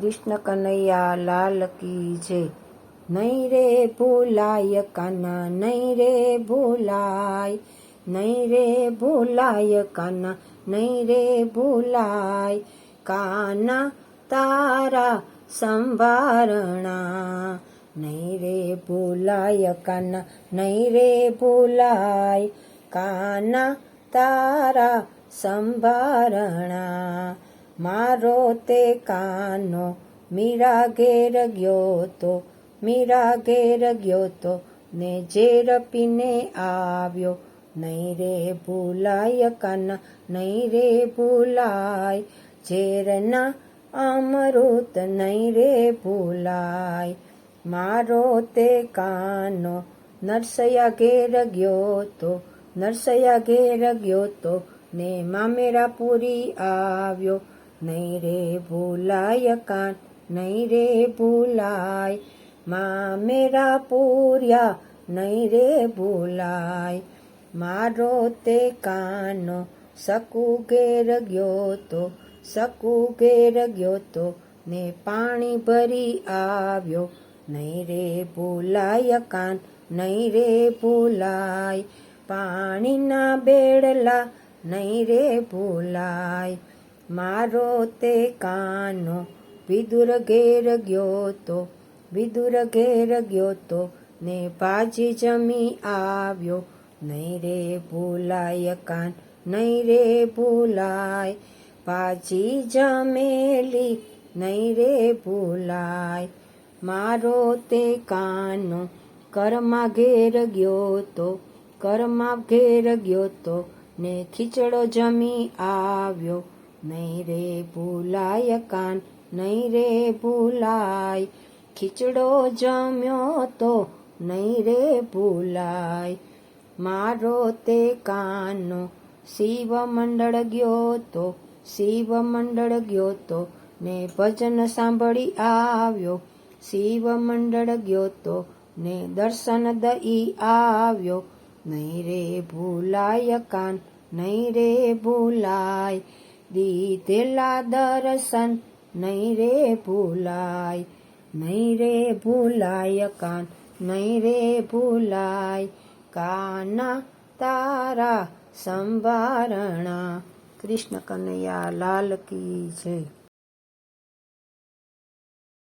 કૃષ્ણ કનૈયા લાલ કી જય. નહીં રે ભૂલાય કાના નહીં રે ભૂલાય નહીં રે ભૂલાય કાના નહીં રે ભૂલાય. કાના તારા સંભારણા નહીં રે ભૂલાય કાના નહીં રે ભૂલાય. કાના તારા સંભારણા મારો તે કાનો મીરા ઘેર ગયો તો, મીરા ઘેર ગયો તો, ને ઝેર પીને આવ્યો નહીં રે ભૂલાય કાના નહીં રે ભૂલાય, ઝેરના અમૃત નહીં રે ભૂલાય. મારો તે કાનો નરસૈયા ઘેર ગયો તો, નરસૈયા ઘેર ગયો તો, ને મામેરા પૂરી આવ્યો નહીં રે ભૂલાય કાન, નહીં રે ભૂલાય મામેરા પૂર્યા, નહીં રે ભૂલાય મારો તે કાનો, શકુ ઘેર ગયો તો, શકુ ઘેર ગયો તો, ને પાણી ભરી આવ્યો. નહીં રે ભૂલાય કાન, નહીં રે ભૂલાય પાણીના બેડલા, નહીં રે ભૂલાય મારો તે કાનો વિદુર ઘેર ગયો તો, વિદુર ઘેર ગયો તો, ને ભાજી જમી આવ્યો. નહીં રે ભૂલાય કાન, નહીં રે ભૂલાય ભાજી જમેલી. નહીં રે ભૂલાય, મારો તે કાનો કરમાં ઘેર ગયો તો કરમાં ઘેર ગયો તો, ને ખીચડો જમી આવ્યો. નહીં રે ભૂલાય કાન, નહીં રે ભૂલાય. ખીચડો જમ્યો તો નહીં રે ભૂલાય. મારો તે કાનો શિવ મંડળ ગયો તો, શિવ મંડળ ગયો તો ને ભજન સાંભળી આવ્યો. શિવ મંડળ ગયો તો ને દર્શન દઈ આવ્યો. નહીં રે ભૂલાય કાન, નહીં રે ભૂલાય. દીધેલા દર્શન નહીં રે ભૂલાય, નહીં રે ભૂલાય કાન, નહીં રે ભૂલાય કાના તારા સંભારણા. કૃષ્ણ કનૈયા, લાલ કી જય.